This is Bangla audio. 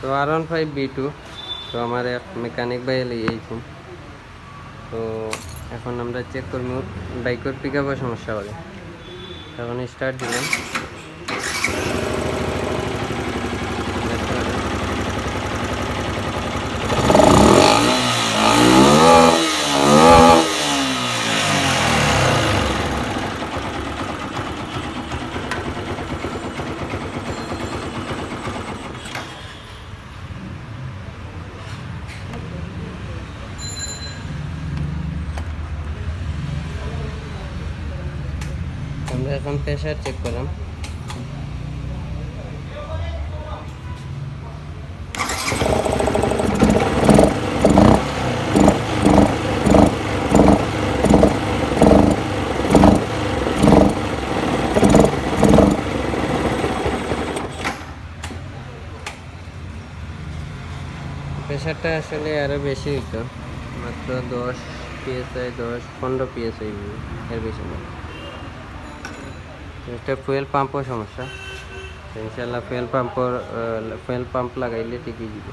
তো আর ওয়ান ফাইভ বি টু তো আমার এক মেকানিক ভাই লিয়েছুন তো এখন আমরা চেক করব, বাইকের পিক আপের সমস্যা হবে। এখন স্টার্ট দিলাম। আমরা এখন প্রেশার চেক করলাম। প্রেশারটা আসলে আরও বেশি হইতো। মাত্র দশ পিএসআই দশ, পনেরো পিএসআই এর বেশি এটা ফুয়েল পাম্পও সমস্যা। ইনশাল্লাহ ফুয়েল পাম্পর ফুয়েল পাম্প লাগাইলে ঠিকই দিব।